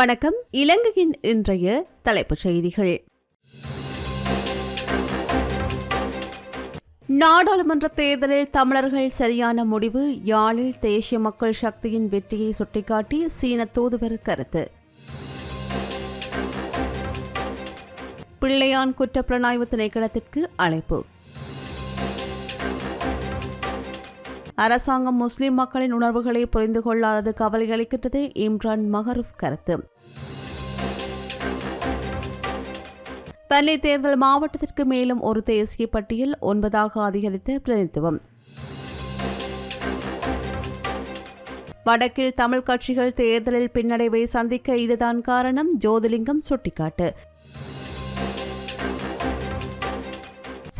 வணக்கம். இலங்கையின் இன்றைய தலைப்புச் செய்திகள். நாடாளுமன்ற தேர்தலில் தமிழர்கள் சரியான முடிவு யாழில் தேசிய மக்கள் சக்தியின் வெற்றியை சுட்டிக்காட்டி சீன தூதுவர் கருத்து. பிள்ளையான் குற்றப்புலனாய்வு திணைக்களத்திற்கு அழைப்பு. அரசாங்கம் முஸ்லிம் மக்களின் உணர்வுகளை புரிந்து கொள்ளாதது கவலை அளிக்கின்றது இம்ரான் மஹரூப் கருத்து. பள்ளி தேர்தல் மாவட்டத்திற்கு மேலும் ஒரு தேசிய பட்டியல் ஒன்பதாக அதிகரித்த பிரதித்துவம் வடக்கில் தமிழ் கட்சிகள் தேர்தலில் பின்னடைவை சந்திக்க இதுதான் காரணம் ஜோதிலிங்கம் சுட்டிக்காட்டு.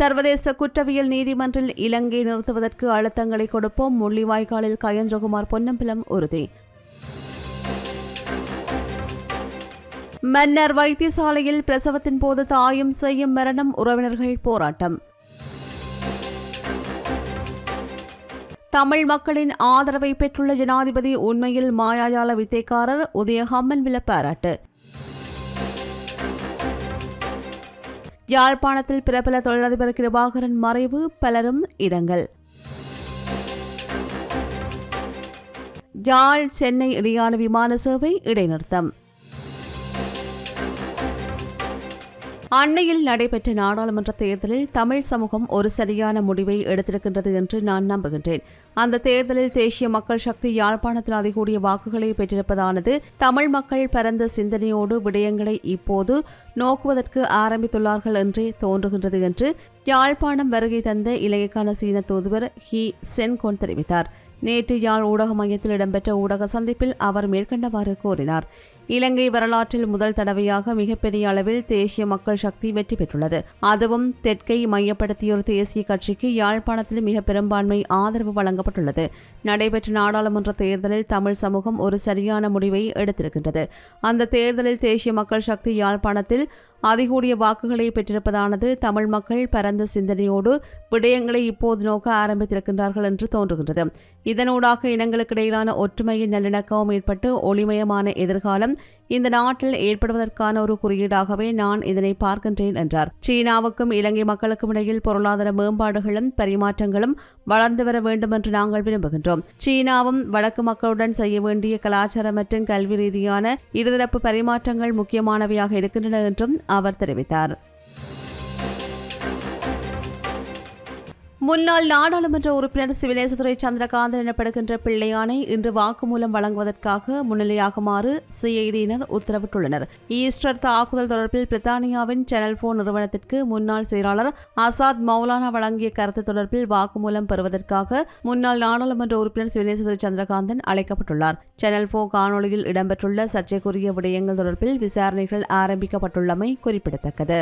சர்வதேச குற்றவியல் நீதிமன்றில் இலங்கை நிறுத்துவதற்கு அழுத்தங்களை கொடுப்போம். முள்ளிவாய்க்காலில் கயந்திரகுமார் பொன்னம்பலம் உறுதி. மன்னர் வைத்தியசாலையில் பிரசவத்தின் போது தாயும் செய்யும் மரணம் உறவினர்கள் போராட்டம். தமிழ் மக்களின் ஆதரவை பெற்றுள்ள ஜனாதிபதி உண்மையில் மாயாஜால வித்தைக்காரர் உதய ஹம்மன்வில பாராட்டு யாழ்ப்பாணத்தில் பிரபல தொழிலதிபர் கிருபாகரன் மறைவு பலரும் இரங்கல் யாழ் சென்னை இடையான விமான சேவை இடைநிறுத்தம். அண்மையில் நடைபெற்ற நாடாளுமன்ற தேர்தலில் தமிழ் சமூகம் ஒரு சரியான முடிவை எடுத்திருக்கின்றது என்று நான் நம்புகின்றேன். அந்த தேர்தலில் தேசிய மக்கள் சக்தி யாழ்ப்பாணத்தில் அதிகூடிய வாக்குகளை பெற்றிருப்பதானது தமிழ் மக்கள் பரந்த சிந்தனையோடு விடயங்களை இப்போது நோக்குவதற்கு ஆரம்பித்துள்ளார்கள் என்றே தோன்றுகின்றது என்று யாழ்ப்பாணம் வருகை தந்த இலங்கைக்கான சீன தூதுவர் ஹி சென்கோன் தெரிவித்தார். நேற்று யாழ் ஊடக மையத்தில் இடம்பெற்ற ஊடக சந்திப்பில் அவர் மேற்கண்டவாறு கூறினார். இலங்கை வரலாற்றில் முதல் தடவையாக மிகப்பெரிய அளவில் தேசிய மக்கள் சக்தி வெற்றி பெற்றுள்ளது. அதுவும் தெற்கை மையப்படுத்திய ஒரு தேசிய கட்சிக்கு யாழ்ப்பாணத்தில் மிக பெரும்பான்மை ஆதரவு வழங்கப்பட்டுள்ளது. நடைபெற்ற நாடாளுமன்ற தேர்தலில் தமிழ் சமூகம் ஒரு சரியான முடிவை எடுத்திருக்கின்றது. அந்த தேர்தலில் தேசிய மக்கள் சக்தி யாழ்ப்பாணத்தில் அதிகூடிய வாக்குகளை பெற்றிருப்பதானது தமிழ் மக்கள் பரந்த சிந்தனையோடு விடயங்களை இப்போது நோக்க ஆரம்பித்திருக்கின்றார்கள் என்று தோன்றுகின்றது. இதனூடாக இனங்களுக்கிடையிலான ஒற்றுமையின் நல்லிணக்கமும் ஏற்பட்டு ஒளிமயமான எதிர்காலம் இந்த நாட்டில் ஏற்படுவதற்கான ஒரு குறியீடாகவே நான் இதனை பார்க்கின்றேன் என்றார். சீனாவுக்கும் இலங்கை மக்களுக்கும் இடையில் பொருளாதார மேம்பாடுகளும் பரிமாற்றங்களும் வளர்ந்து வர வேண்டும் என்று நாங்கள் விரும்புகின்றோம். சீனாவும் வடக்கு மக்களுடன் செய்ய வேண்டிய கலாச்சார மற்றும் கல்வி ரீதியான இருதரப்பு பரிமாற்றங்கள் முக்கியமானவையாக இருக்கின்றன என்றும் அவர் தெரிவித்தார். முன்னாள் நாடாளுமன்ற உறுப்பினர் சிவிலேசதுரை சந்திரகாந்தன் எனப்படுகின்ற பிள்ளையானை இன்று வாக்குமூலம் வழங்குவதற்காக முன்னிலையாகுமாறு சிஐடியினர் உத்தரவிட்டுள்ளனர். ஈஸ்டர் தாக்குதல் தொடர்பில் பிரித்தானியாவின் சேனல் போன் நிறுவனத்திற்கு முன்னாள் செயலாளர் ஆசாத் மௌலானா வழங்கிய கருத்து தொடர்பில் வாக்குமூலம் பெறுவதற்காக முன்னாள் நாடாளுமன்ற உறுப்பினர் சிவனேசதுரை சந்திரகாந்தன் அழைக்கப்பட்டுள்ளார். சேனல் போ காணொலியில் இடம்பெற்றுள்ள சர்ச்சைக்குரிய விடயங்கள் தொடர்பில் விசாரணைகள் ஆரம்பிக்கப்பட்டுள்ளமை குறிப்பிடத்தக்கது.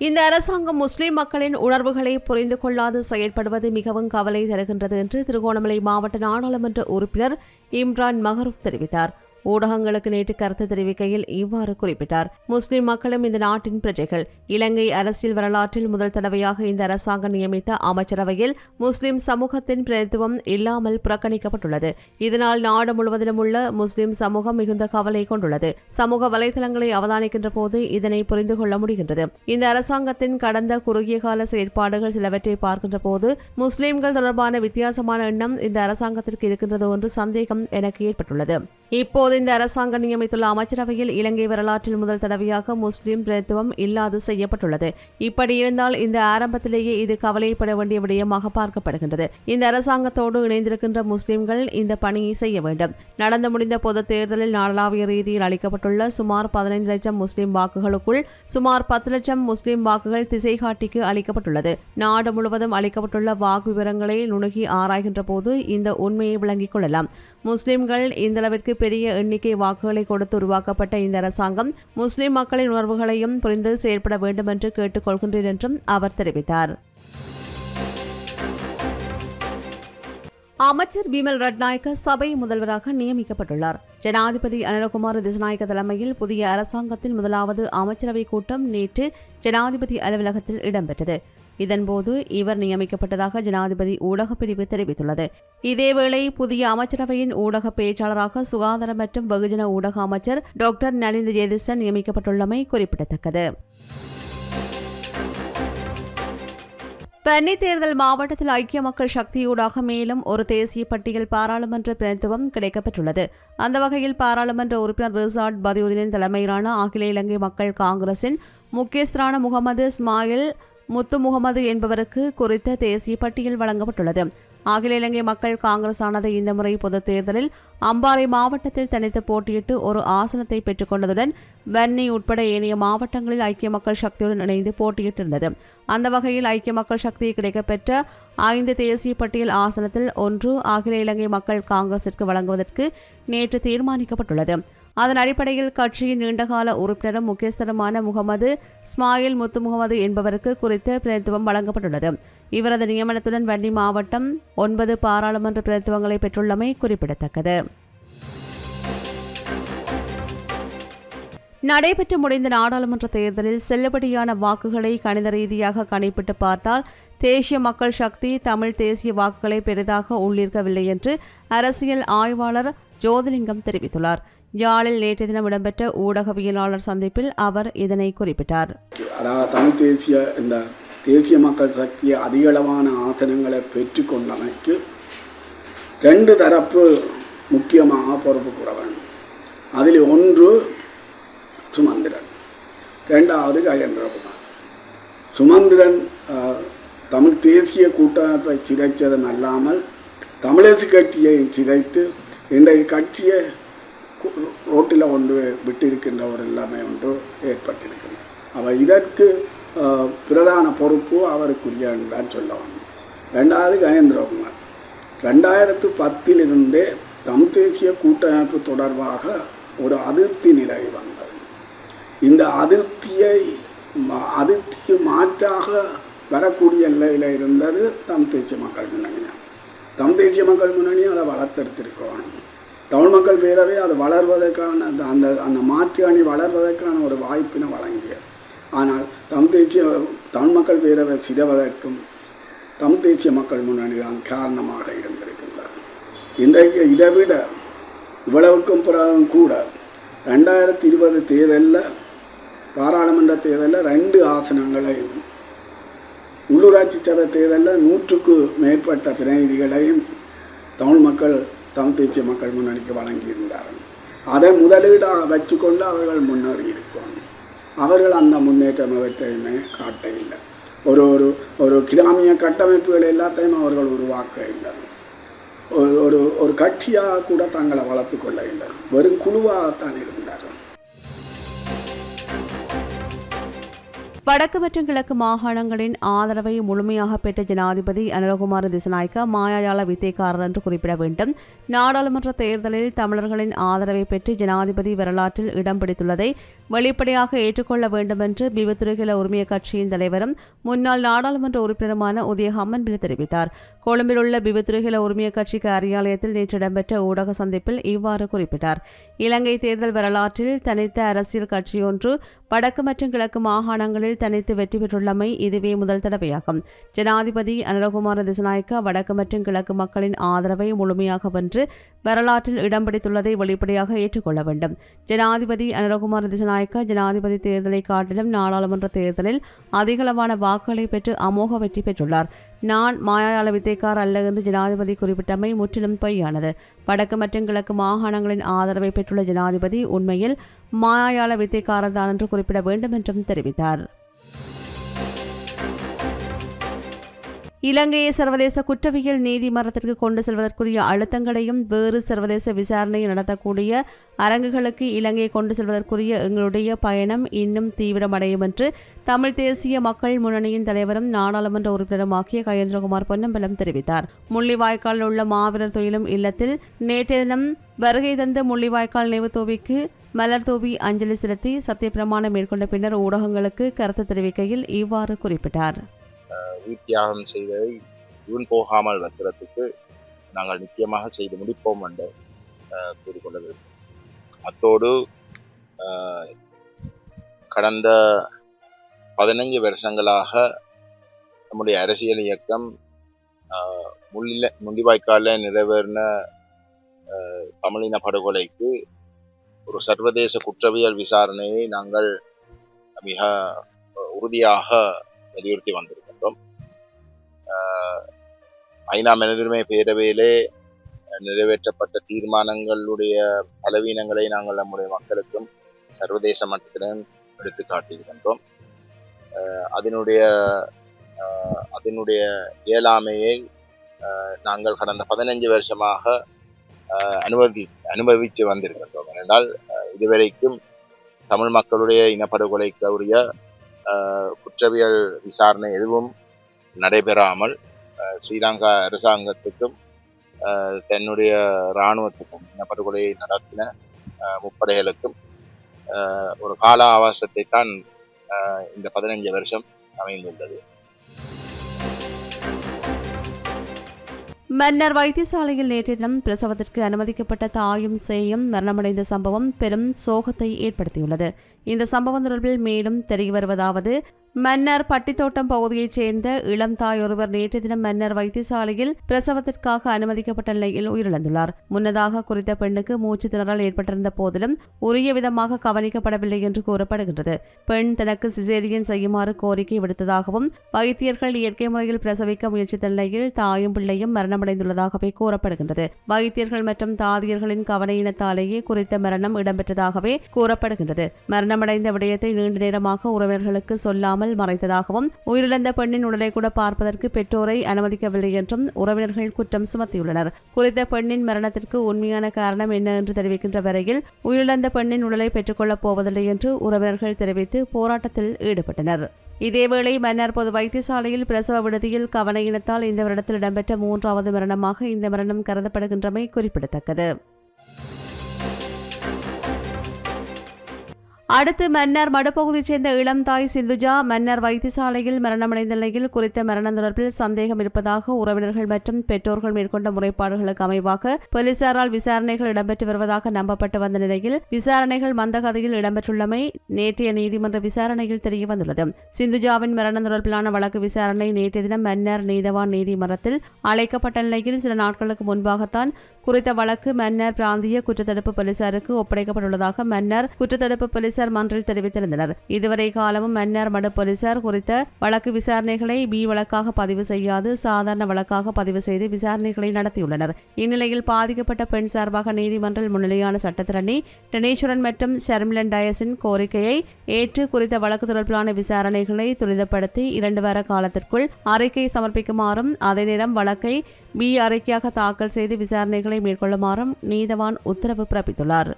இந்த அரசாங்கம் முஸ்லிம் மக்களின் உணர்வுகளை புரிந்து கொள்ளாது செயல்படுவது மிகவும் கவலை தருகின்றது என்று திருகோணமலை மாவட்ட நாடாளுமன்ற உறுப்பினர் இம்ரான் மஹரூப் தெரிவித்தார். ஊடகங்களுக்கு நேற்று கருத்து தெரிவிக்கையில் இவ்வாறு குறிப்பிட்டார். முஸ்லிம் மக்களும் இந்த நாட்டின் பிரஜைகள். இலங்கை அரசியல் வரலாற்றில் முதல் தடவையாக இந்த அரசாங்கம் நியமித்த அமைச்சரவையில் முஸ்லிம் சமூகத்தின் பிரதித்துவம் இல்லாமல் புறக்கணிக்கப்பட்டுள்ளது. இதனால் நாடு முழுவதிலும் உள்ள முஸ்லிம் சமூகம் மிகுந்த கவலை கொண்டுள்ளது. சமூக வலைதளங்களை அவதானிக்கின்ற போது இதனை புரிந்து கொள்ள முடிகின்றது. இந்த அரசாங்கத்தின் கடந்த குறுகிய கால செயற்பாடுகள் சிலவற்றை பார்க்கின்ற போது முஸ்லிம்கள் தொடர்பான வித்தியாசமான எண்ணம் இந்த அரசாங்கத்திற்கு இருக்கின்றது என்று சந்தேகம் எனக்கு ஏற்பட்டுள்ளது. இப்போது இந்த அரசாங்கம் நியமித்துள்ள அமைச்சரவையில் இலங்கை வரலாற்றில் முதல் தடவையாக முஸ்லிம் பிரதித்துவம் இல்லாது செய்யப்பட்டுள்ளது. இப்படி இருந்தால் இந்த ஆரம்பத்திலேயே இது கவலைப்பட வேண்டிய விடயமாக பார்க்கப்படுகின்றது. இந்த அரசாங்கத்தோடு இணைந்திருக்கின்ற முஸ்லிம்கள் இந்த பணியை செய்ய வேண்டும். நடந்து முடிந்த பொது தேர்தலில் நாடளாவிய ரீதியில் அளிக்கப்பட்டுள்ள சுமார் பதினைந்து லட்சம் முஸ்லிம் வாக்குகளுக்குள் சுமார் பத்து லட்சம் முஸ்லிம் வாக்குகள் திசைகாட்டிக்கு அளிக்கப்பட்டுள்ளது. நாடு முழுவதும் அளிக்கப்பட்டுள்ள வாக்கு விவரங்களை நுணுகி ஆராய்கின்ற போது இந்த உண்மையை விளங்கிக் கொள்ளலாம். முஸ்லிம்கள் இந்தளவிற்கு பெரிய எண்ணிக்கை வாக்குகளை கொடுத்து உருவாக்கப்பட்ட இந்த அரசாங்கம் முஸ்லிம் மக்களின் உணர்வுகளையும் புரிந்து செயல்பட வேண்டும் என்று கேட்டுக்கொள்கின்றேன் என்றும் அவர் தெரிவித்தார். அமைச்சர் பீமல் ரட்நாயக்க சபை முதல்வராக நியமிக்கப்பட்டுள்ளார். ஜனாதிபதி அனிலகுமார் திசநாயக்க தலைமையில் புதிய அரசாங்கத்தின் முதலாவது அமைச்சரவை கூட்டம் நேற்று ஜனாதிபதி அலுவலகத்தில் இடம்பெற்றது. இதன்போது இவர் நியமிக்கப்பட்டதாக ஜனாதிபதி ஊடகப் பிரிவு தெரிவித்துள்ளது. இதேவேளை புதிய அமைச்சரவையின் ஊடக பேச்சாளராக சுகாதார மற்றும் வெகுஜன ஊடக அமைச்சர் டாக்டர் நலிந்த ஜெயதிசன் நியமிக்கப்பட்டுள்ளமை குறிப்பிடத்தக்கது. பன்னி தேர்தல் மாவட்டத்தில் ஐக்கிய மக்கள் சக்தியூடாக மேலும் ஒரு தேசிய பட்டியல் பாராளுமன்ற பிரதித்துவம் கிடைக்கப்பெற்றுள்ளது. அந்த வகையில் பாராளுமன்ற உறுப்பினர் ரிசார்ட் பதியுதீனின் தலைமையிலான அகில இலங்கை மக்கள் காங்கிரசின் முக்கியஸ்தரான முகமது இஸ்மாயில் முத்து முகமது என்பவருக்கு குறித்த தேசிய பட்டியல் வழங்கப்பட்டுள்ளது. அகில இலங்கை மக்கள் காங்கிரஸ் ஆனது இந்த முறை பொதுத் தேர்தலில் அம்பாறை மாவட்டத்தில் தனித்து போட்டியிட்டு ஒரு ஆசனத்தை பெற்றுக்கொண்டதுடன் வன்னி உட்பட ஏனைய மாவட்டங்களில் ஐக்கிய மக்கள் சக்தியுடன் இணைந்து போட்டியிட்டிருந்தது. அந்த வகையில் ஐக்கிய மக்கள் சக்தி கிடைக்கப்பெற்ற ஐந்து தேசிய பட்டியல் ஆசனத்தில் ஒன்று அகில இலங்கை மக்கள் காங்கிரசிற்கு வழங்குவதற்கு நேற்று தீர்மானிக்கப்பட்டுள்ளது. அதன் அடிப்படையில் கட்சியின் நீண்டகால உறுப்பினரும் முக்கியஸ்தருமான முகமது ஸ்மாயில் முத்து முகமது என்பவருக்கு குறித்த பிரதித்துவம் வழங்கப்பட்டுள்ளது. இவரது நியமனத்துடன் வன்னி மாவட்டம் ஒன்பது பாராளுமன்ற பிரதித்துவங்களை பெற்றுள்ளமை குறிப்பிடத்தக்கது. நடைபெற்று முடிந்த நாடாளுமன்ற தேர்தலில் செல்லுபடியான வாக்குகளை கணித ரீதியாக கணிப்பிட்டு பார்த்தால் தேசிய மக்கள் சக்தி தமிழ் தேசிய வாக்குகளை பெரிதாக உள்ளிருக்கவில்லை என்று அரசியல் ஆய்வாளர் ஜோதிலிங்கம் தெரிவித்துள்ளார். யாழில் நேற்று தினம் இடம்பெற்ற ஊடகவியலாளர் சந்திப்பில் அவர் இதனை குறிப்பிட்டார். அதாவது தமிழ் தேசிய இந்த தேசிய மக்கள் சக்தி அதிகளவான ஆசனங்களை பெற்று கொண்டமைக்கு ரெண்டு தரப்பு முக்கியமாக பொறுப்பு கூற வேண்டும். அதில் ஒன்று சுமந்திரன் ரெண்டாவது கஜேந்திரகுமார். சுமந்திரன் தமிழ் தேசிய கூட்டமைப்பை சிதைத்ததன் அல்லாமல் தமிழரசு கட்சியை சிதைத்து இன்றைய கட்சியை ரோட்டில் ஒன்று விட்டிருக்கின்ற ஒரு எல்லாமே ஒன்று ஏற்பட்டிருக்கிறது. அவள் இதற்கு பிரதான பொறுப்பு அவருக்குரியன்னு தான் சொல்ல ரெண்டாவது கஜேந்திரகுமார் ரெண்டாயிரத்து பத்திலிருந்தே தமிழ் தேசிய கூட்டமைப்பு தொடர்பாக ஒரு அதிருப்தி நிலை வந்தது. இந்த அதிருப்தியை ம- அதிருப்திக்கு மாற்றாக வரக்கூடிய நிலையில் இருந்தது தமிழ் தேசிய மக்கள் முன்னணி. தமிழ் தேசிய மக்கள் முன்னணி அதை வளர்த்தெடுத்திருக்கோம் தமிழ் மக்கள் பேரவை அது வளர்வதற்கான அந்த அந்த அந்த மாற்று அணி வளர்வதற்கான ஒரு வாய்ப்பினை வழங்கியது. ஆனால் தமிழ் தேசிய தமிழ் மக்கள் பேரவை சிதைவதற்கும் தமிழ் தேசிய மக்கள் முன்னணி தான் காரணமாக இருந்திருக்கின்றது இன்றைக்கு இதை விட இவ்வளவுக்கும் பிறகும் கூட ரெண்டாயிரத்தி இருபது தேர்தலில் பாராளுமன்ற தேர்தலில் ரெண்டு ஆசனங்களையும் உள்ளூராட்சி சபை தேர்தலில் நூற்றுக்கு மேற்பட்ட பிரதிநிதிகளையும் தமிழ் மக்கள் தமிழ் தேசிய மக்கள் முன்னணிக்கு வழங்கியிருந்தார்கள். அதை முதலீடாக வச்சுக்கொண்டு அவர்கள் முன்னேறியிருக்கிறார் அவர்கள் அந்த முன்னேற்றம் அவற்றையுமே காட்ட இல்லை ஒரு ஒரு ஒரு கிராமிய கட்டமைப்புகள் எல்லாத்தையும் அவர்கள் உருவாக்க இல்லை ஒரு ஒரு ஒரு கட்சியாக கூட தங்களை வளர்த்து கொள்ள இல்லை வெறும் குழுவாகத்தான் இருந்தார்கள். வடக்கு மற்றும் கிழக்கு மாகாணங்களின் ஆதரவை முழுமையாக பெற்ற ஜனாதிபதி அனுரகுமார திசநாயக்க மாயாஜால வித்தைக்காரர் என்று குறிப்பிட வேண்டும். நாடாளுமன்ற தேர்தலில் தமிழர்களின் ஆதரவை பெற்று ஜனாதிபதி வரலாற்றில் இடம் பிடித்துள்ளதை வெளிப்படையாக ஏற்றுக்கொள்ள வேண்டும் என்று பிவத்துறைகள உரிமைய கட்சியின் தலைவரும் முன்னாள் நாடாளுமன்ற உறுப்பினருமான உதய ஹம்மன்பில் தெரிவித்தார். கொழும்பில் உள்ள விபத்துருகில உரிமைய கட்சிக்கு அரியாலயத்தில் நேற்று இடம்பெற்ற ஊடக சந்திப்பில் இவ்வாறு குறிப்பிட்டார். இலங்கை தேர்தல் வரலாற்றில் தனித்த அரசியல் கட்சியொன்று வடக்கு மற்றும் கிழக்கு மாகாணங்களில் தனித்து வெற்றி பெற்றுள்ளமை இதுவே முதல் தடவையாகும். ஜனாதிபதி அனுரகுமார திசநாயக்க வடக்கு மற்றும் கிழக்கு மக்களின் ஆதரவை முழுமையாக வென்று வரலாற்றில் இடம் பிடித்துள்ளதை வெளிப்படையாக ஏற்றுக்கொள்ள வேண்டும். ஜனாதிபதி அனுரகுமார திசநாயக்க ஜனாதிபதி தேர்தலை காட்டிலும் நாடாளுமன்ற தேர்தலில் அதிகளவான வாக்குகளை பெற்று அமோக வெற்றி பெற்றுள்ளார். நான் மாயாள வித்தைக்கார் அல்ல என்று ஜனாதிபதி குறிப்பிட்டமை முற்றிலும் பொய்யானது. வடக்கு மற்றும் கிழக்கு மாகாணங்களின் ஆதரவை பெற்றுள்ள ஜனாதிபதி உண்மையில் மாயாள வித்தைக்காரர் தான் என்று குறிப்பிட வேண்டும் என்றும் தெரிவித்தார். இலங்கையை சர்வதேச குற்றவியல் நீதிமன்றத்திற்கு கொண்டு செல்வதற்குரிய அழுத்தங்களையும் வேறு சர்வதேச விசாரணையை நடத்தக்கூடிய அரங்குகளுக்கு இலங்கையை கொண்டு செல்வதற்குரிய எங்களுடைய பயணம் இன்னும் தீவிரமடையும் என்று தமிழ் தேசிய மக்கள் முன்னணியின் தலைவரும் நாடாளுமன்ற உறுப்பினருமாகிய கயேந்திரகுமார் பொன்னம்பலம் தெரிவித்தார். முள்ளிவாய்க்காலில் உள்ள மாவீரர் தொழிலும் இல்லத்தில் நேற்றைய தினம் வருகை தந்த முள்ளிவாய்க்கால் நினைவு தோவிக்கு மலர் தூவி அஞ்சலி செலுத்தி சத்தியப்பிரமாணம் மேற்கொண்ட பின்னர் ஊடகங்களுக்கு கருத்து தெரிவிக்கையில் இவ்வாறு குறிப்பிட்டார். உயிர்த்தியாகம் செய்ததை வீண் போகாமல் வைக்கிறதுக்கு நாங்கள் நிச்சயமாக செய்து முடிப்போம் என்று கூறிக்கொள்ள கூறிக்கொண்டது அத்தோடு கடந்த பதினைஞ்சு வருஷங்களாக நம்முடைய அரசியல் இயக்கம் முள்ளில முள்ளிவாய்க்காலில் நிறைவேறின தமிழின படுகொலைக்கு ஒரு சர்வதேச குற்றவியல் விசாரணையை நாங்கள் மிக உறுதியாக வலியுறுத்தி வந்திருக்கோம் ஐநா மனிதுரிமை பேரவையிலே நிறைவேற்றப்பட்ட தீர்மானங்களுடைய பலவீனங்களை நாங்கள் நம்முடைய மக்களுக்கும் சர்வதேச மட்டத்திலும் எடுத்து காட்டியிருக்கின்றோம். அதனுடைய அதனுடைய இயலாமையை நாங்கள் கடந்த பதினைஞ்சு வருஷமாக அனுமதி அனுபவித்து வந்திருக்கின்றோம். ஏனென்றால் இதுவரைக்கும் தமிழ் மக்களுடைய இனப்படுகொலைக்கு உரிய குற்றவியல் விசாரணை எதுவும் நடைபெறாமல் ஸ்ரீலங்கா அரசாங்கத்துக்கும் தன்னுடைய இராணுவத்துக்கும் இனப்படுகொலையை நடத்தின முப்படைகளுக்கும் ஒரு கால ஆவாசத்தை தான் இந்த பதினஞ்சு வருஷம் அமைந்துள்ளது. மன்னர் வைத்தியசாலையில் நேற்றைய தினம் பிரசவத்திற்கு அனுமதிக்கப்பட்ட தாயும் சேயும் மரணமடைந்த சம்பவம் பெரும் சோகத்தை ஏற்படுத்தியுள்ளது. இந்த சம்பவம் தொடர்பில் மேலும் தெரிய வருவதாவது மன்னர் பட்டித்தோட்டம் பகுதியைச் சேர்ந்த இளம் தாய் ஒருவர் நேற்று தினம் மன்னர் வைத்தியசாலையில் பிரசவத்திற்காக அனுமதிக்கப்பட்ட நிலையில் உயிரிழந்துள்ளார். முன்னதாக குறித்த பெண்ணுக்கு மூச்சு திணறல் ஏற்பட்டிருந்த போதிலும் உரிய விதமாக கவனிக்கப்படவில்லை என்று கூறப்படுகின்றது. பெண் தனக்கு சிசேரியன் செய்யுமாறு கோரிக்கை விடுத்ததாகவும் வைத்தியர்கள் இயற்கை முறையில் பிரசவிக்க முயற்சித்த நிலையில் தாயும் பிள்ளையும் மரணமடைந்துள்ளதாகவே கூறப்படுகின்றது. வைத்தியர்கள் மற்றும் தாதியர்களின் கவனையினத்தாலேயே குறித்த மரணம் இடம்பெற்றதாகவே கூறப்படுகின்றது. மரணமடைந்த விடயத்தை நீண்ட நேரமாக உறவினர்களுக்கு சொல்லாமல் மறைத்ததாகவும் உயிரிழந்த பெண்ணின் உடலை கூட பார்ப்பதற்கு பெற்றோரை அனுமதிக்கவில்லை என்றும் உறவினர்கள் குற்றம் சுமத்தியுள்ளனர். குறித்த பெண்ணின் மரணத்திற்கு உண்மையான காரணம் என்ன என்று தெரிவிக்கின்ற வரையில் உயிரிழந்த பெண்ணின் உடலை பெற்றுக்கொள்ளப் போவதில்லை என்று உறவினர்கள் தெரிவித்து போராட்டத்தில் ஈடுபட்டனர். இதேவேளை மன்னர் பொது வைத்தியசாலையில் பிரசவ விடுதியில் கவனையினத்தால் இந்த வருடத்தில் இடம்பெற்ற மூன்றாவது மரணமாக இந்த மரணம் கருதப்படுகின்றமை குறிப்பிடத்தக்கது. அடுத்து மன்னர் மடுப்பகுதியைச் சேர்ந்த இளம் தாய் சிந்துஜா மன்னர் வைத்தியசாலையில் மரணமடைந்த நிலையில் குறித்த மரணம் தொடர்பில் சந்தேகம் இருப்பதாக உறவினர்கள் மற்றும் பெற்றோர்கள் மேற்கொண்ட முறைப்பாடுகளுக்கு அமைவாக போலீசாரால் விசாரணைகள் இடம்பெற்று வருவதாக நம்பப்பட்டு வந்த நிலையில் விசாரணைகள் மந்தகதியில் இடம்பெற்றுள்ளமை நேற்றைய நீதிமன்ற விசாரணையில் தெரிய வந்துள்ளது. சிந்துஜாவின் மரணம் தொடர்பிலான வழக்கு விசாரணை நேற்றைய தினம் மன்னர் நீதவான் நீதிமன்றத்தில் அழைக்கப்பட்ட நிலையில் சில நாட்களுக்கு முன்பாகத்தான் குறித்த வழக்கு மன்னர் பிராந்திய குற்றத்தடுப்பு போலீசாருக்கு ஒப்படைக்கப்பட்டுள்ளதாக மன்னர் குற்றத்தடுப்பு போலீசார் மன்றில் தெரிவித்திருந்தனர். இதுவரை காலமும் மன்னர் மடு போலீசார் குறித்த வழக்கு விசாரணைகளை பி வழக்காக பதிவு செய்யாது சாதாரண வழக்காக பதிவு செய்து விசாரணைகளை நடத்தியுள்ளனர். இந்நிலையில் பாதிக்கப்பட்ட பெண் சார்பாக நீதிமன்றில் முன்னிலையான சட்டத்திரணி டனேஸ்வரன் மற்றும் ஷர்மிலன் டயஸின் கோரிக்கையை ஏற்று குறித்த வழக்கு தொடர்பிலான விசாரணைகளை துரிதப்படுத்தி இரண்டு வார காலத்திற்குள் அறிக்கை சமர்ப்பிக்குமாறும் அதே நேரம் வழக்கை பி அறிக்கையாக தாக்கல் செய்து விசாரணைகளை மேற்கொள்ளுமாறும் நீதவான் உத்தரவு பிறப்பித்துள்ளார்.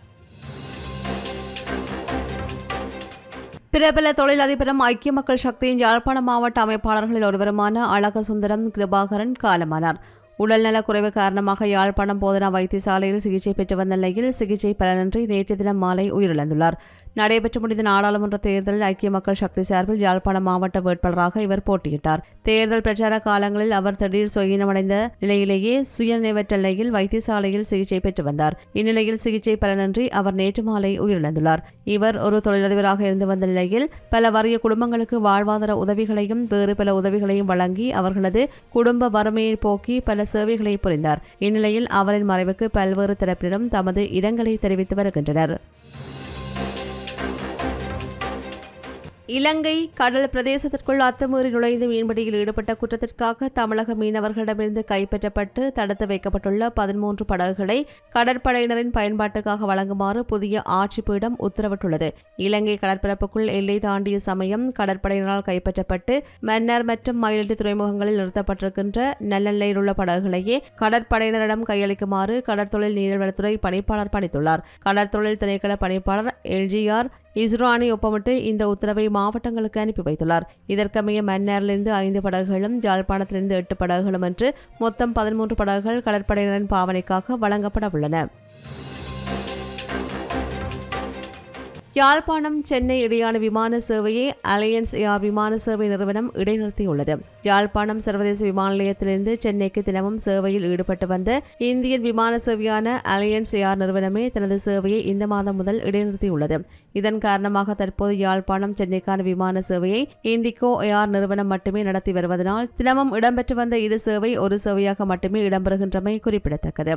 பிரபல தொழிலதிபரும் ஐக்கிய மக்கள் சக்தியின் யாழ்ப்பாண மாவட்ட அமைப்பாளர்களில் ஒருவருமான அழகசுந்தரம் கிருபாகரன் காலமானார். உடல்நலக் குறைவு காரணமாக யாழ்ப்பாணம் போதனா வைத்தியசாலையில் சிகிச்சை பெற்று வந்த நிலையில் சிகிச்சை பலனின்றி நேற்று தினம் மாலை உயிரிழந்துள்ளார். நடைபெற்று முடிந்த நாடாளுமன்ற தேர்தலில் ஐக்கிய மக்கள் சக்தி சார்பில் யாழ்ப்பாணம் மாவட்ட வேட்பாளராக இவர் போட்டியிட்டார். தேர்தல் பிரச்சார காலங்களில் அவர் திடீர் சுயினமடைந்த நிலையிலேயே சுயநினைவற்ற நிலையில் வைத்தியசாலையில் சிகிச்சை பெற்று வந்தார். இந்நிலையில் சிகிச்சை பலனின்றி அவர் நேற்று மாலை உயிரிழந்துள்ளார். இவர் ஒரு தொழிலதிபராக இருந்து வந்த நிலையில் பல வறிய குடும்பங்களுக்கு வாழ்வாதார உதவிகளையும் வேறு பல உதவிகளையும் வழங்கி அவர்களது குடும்ப வறுமையை போக்கி பல சேவைகளை புரிந்தார். இந்நிலையில் அவரின் மறைவுக்கு பல்வேறு தரப்பினரும் தமது இரங்கலை தெரிவித்து வருகின்றனர். இலங்கை கடல் பிரதேசத்திற்குள் அத்துமீறி நுழைந்து மீன்பிடியில் ஈடுபட்ட குற்றத்திற்காக தமிழக மீனவர்களிடமிருந்து கைப்பற்றப்பட்டு தடுத்து வைக்கப்பட்டுள்ள பதிமூன்று படகுகளை கடற்படையினரின் பயன்பாட்டுக்காக வழங்குமாறு புதிய ஆட்சிப்பீடம் உத்தரவிட்டுள்ளது. இலங்கை கடற்பரப்புக்குள் எல்லை தாண்டிய சமயம் கடற்படையினரால் கைப்பற்றப்பட்டு மன்னர் மற்றும் மயிலட்டி துறைமுகங்களில் நிறுத்தப்பட்டிருக்கின்ற நல்லெல்லையில் உள்ள படகுகளையே கடற்படையினரிடம் கையளிக்குமாறு கடற்தொழில் நீர்வளத்துறை பணிப்பாளர் பணித்துள்ளார். கடற்தொழில் திணைக்கள பணிப்பாளர் எல்ஜிஆர் இஸ்ரானி ஒப்பமிட்டு இந்த உத்தரவை மாவட்டங்களுக்கு அனுப்பி வைத்துள்ளார். இதற்கமைய மன்னாரிலிருந்து ஐந்து படகுகளும் யாழ்ப்பாணத்திலிருந்து எட்டு படகுகளும் என்று மொத்தம் பதிமூன்று படகுகள் கடற்படையினரின் பாவனைக்காக வழங்கப்பட உள்ளன. யாழ்ப்பாணம் சென்னை இடையான விமான சேவையை அலையன்ஸ் ஏர் விமான சேவை நிறுவனம் இடைநிறுத்தியுள்ளது. யாழ்ப்பாணம் சர்வதேச விமான நிலையத்திலிருந்து சென்னைக்கு தினமும் சேவையில் ஈடுபட்டு வந்த இந்தியன் விமான சேவையான அலையன்ஸ் ஏர் நிறுவனமே தனது சேவையை இந்த மாதம் முதல் இடைநிறுத்தியுள்ளது. இதன் காரணமாக தற்போது யாழ்ப்பாணம் சென்னைக்கான விமான சேவையை இண்டிகோ ஏர் நிறுவனம் மட்டுமே நடத்தி வருவதனால் தினமும் இடம்பெற்று வந்த இரு சேவை ஒரு சேவையாக மட்டுமே இடம்பெறுகின்றமை குறிப்பிடத்தக்கது.